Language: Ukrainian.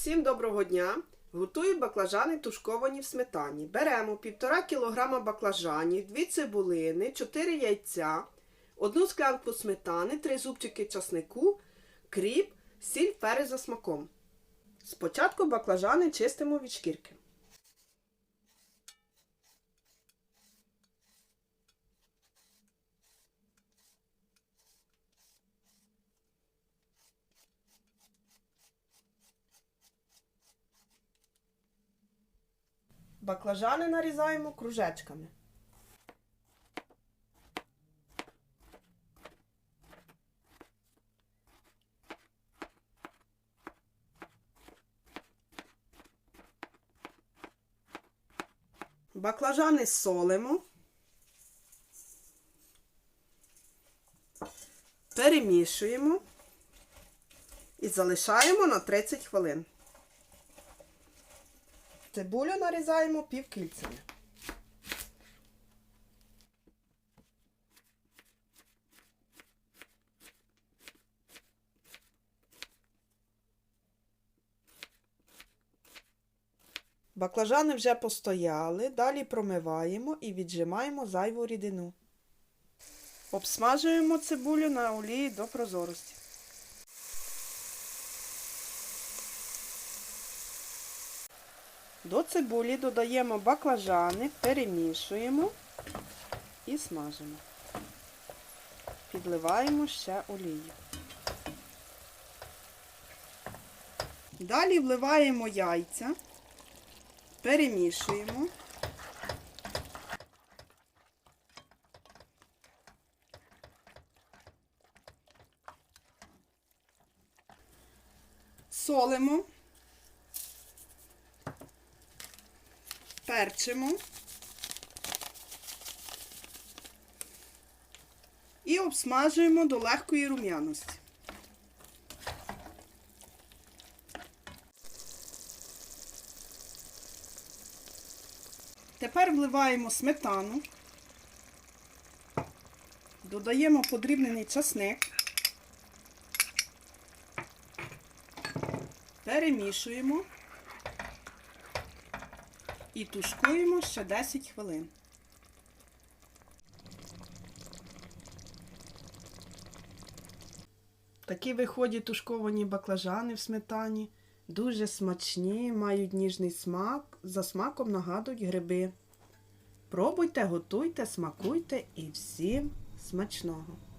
Всім доброго дня! Готую баклажани тушковані в сметані. Беремо 1,5 кг баклажанів, 2 цибулини, 4 яйця, 1 склянку сметани, 3 зубчики часнику, кріп, сіль, перець за смаком. Спочатку баклажани чистимо від шкірки. Баклажани нарізаємо кружечками. Баклажани солимо. Перемішуємо і залишаємо на 30 хвилин. Цибулю нарізаємо півкільцями. Баклажани вже постояли, далі промиваємо і віджимаємо зайву рідину. Обсмажуємо цибулю на олії до прозорості. До цибулі додаємо баклажани, перемішуємо і смажимо. Підливаємо ще олію. Далі вливаємо яйця, перемішуємо. Солимо. Перчимо. І обсмажуємо до легкої рум'яності. Тепер вливаємо сметану, додаємо подрібнений часник, перемішуємо і тушкуємо ще 10 хвилин. Такі виходять тушковані баклажани в сметані. Дуже смачні, мають ніжний смак, за смаком нагадують гриби. Пробуйте, готуйте, смакуйте і всім смачного!